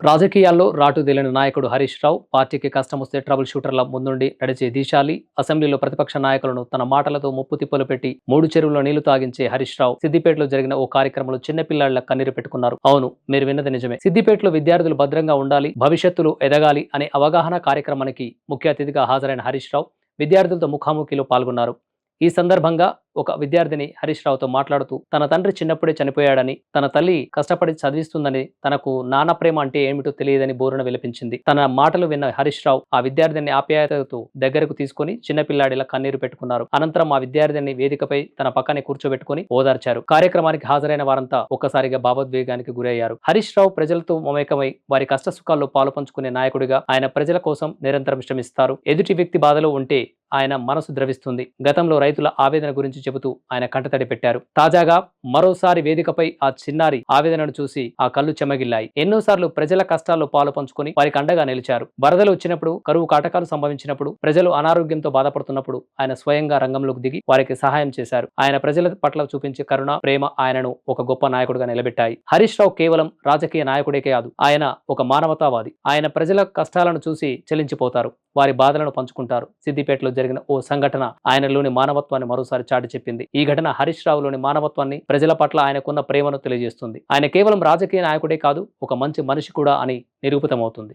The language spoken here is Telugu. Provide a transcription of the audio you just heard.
రాజకీయాల్లో రాటుదేలిన నాయకుడు హరీష్ రావు పార్టీకి కష్టం వస్తే ట్రబుల్ షూటర్ల ముందుండి నడిచే దీశాలి. అసెంబ్లీలో ప్రతిపక్ష నాయకులను తన మాటలతో ముప్పు తిప్పలు పెట్టి మూడు చెరువులో నీళ్ళు తాగించే హరీష్ రావు సిద్దిపేటలో జరిగిన ఓ కార్యక్రమంలో చిన్నపిల్లాళ్ళ కన్నీరు పెట్టుకున్నారు. అవును మీరు విన్నది నిజమే. సిద్దిపేటలో విద్యార్థులు భద్రంగా ఉండాలి భవిష్యత్తులో ఎదగాలి అనే అవగాహన కార్యక్రమానికి ముఖ్య అతిథిగా హాజరైన హరీష్ రావు విద్యార్థులతో ముఖాముఖిలో పాల్గొన్నారు. ఈ సందర్భంగా ఒక విద్యార్థిని హరీష్ రావుతో మాట్లాడుతూ తన తండ్రి చిన్నప్పుడే చనిపోయాడని తన తల్లి కష్టపడి చదివిస్తుందని తనకు నాన్న ప్రేమ అంటే ఏమిటో తెలియదని బోరున విలపించింది. తన మాటలు విన్న హరీష్ రావు ఆ విద్యార్థిని ఆప్యాయతతో దగ్గరకు తీసుకుని చిన్నపిల్లాడిలా కన్నీరు పెట్టుకున్నారు. అనంతరం ఆ విద్యార్థిని వేదికపై తన పక్కనే కూర్చోబెట్టుకుని ఓదార్చారు. కార్యక్రమానికి హాజరైన వారంతా ఒక్కసారిగా భావోద్వేగానికి గురయ్యారు. హరీష్ రావు ప్రజలతో మమేకమై వారి కష్ట సుఖాల్లో పాలు పంచుకునే నాయకుడిగా ఆయన ప్రజల కోసం నిరంతరం శ్రమిస్తారు. ఎదుటి వ్యక్తి బాధలో ఉంటే ఆయన మనసు ద్రవిస్తుంది. గతంలో రైతుల ఆవేదన గురించి చెబుతూ ఆయన కంటతడి పెట్టారు. తాజాగా మరోసారి వేదికపై ఆ చిన్నారి ఆవేదనను చూసి ఆ కళ్ళు చెమగిల్లాయి. ఎన్నోసార్లు ప్రజల కష్టాల్లో పాలు పంచుకొని వారికి అండగా నిలిచారు. వరదలు వచ్చినప్పుడు కరువు కాటకాలు సంభవించినప్పుడు ప్రజలు అనారోగ్యంతో బాధపడుతున్నప్పుడు ఆయన స్వయంగా రంగంలోకి దిగి వారికి సహాయం చేశారు. ఆయన ప్రజల పట్ల చూపించే కరుణ ప్రేమ ఆయనను ఒక గొప్ప నాయకుడిగా నిలబెట్టాయి. హరీష్ రావు కేవలం రాజకీయ నాయకుడే కాదు. ఆయన ఒక మానవతావాది. ఆయన ప్రజల కష్టాలను చూసి చెలించిపోతారు. వారి బాధలను పంచుకుంటారు. సిద్దిపేటలో జరిగిన ఓ సంఘటన ఆయనలోని మానవత్వాన్ని మరోసారి చాటి చెప్పింది. ఈ ఘటన హరీష్ రావులోని మానవత్వాన్ని ప్రజల పట్ల ఆయనకున్న ప్రేమను తెలియజేస్తుంది. ఆయన కేవలం రాజకీయ నాయకుడే కాదు ఒక మంచి మనిషి కూడా అని నిరూపితమవుతుంది.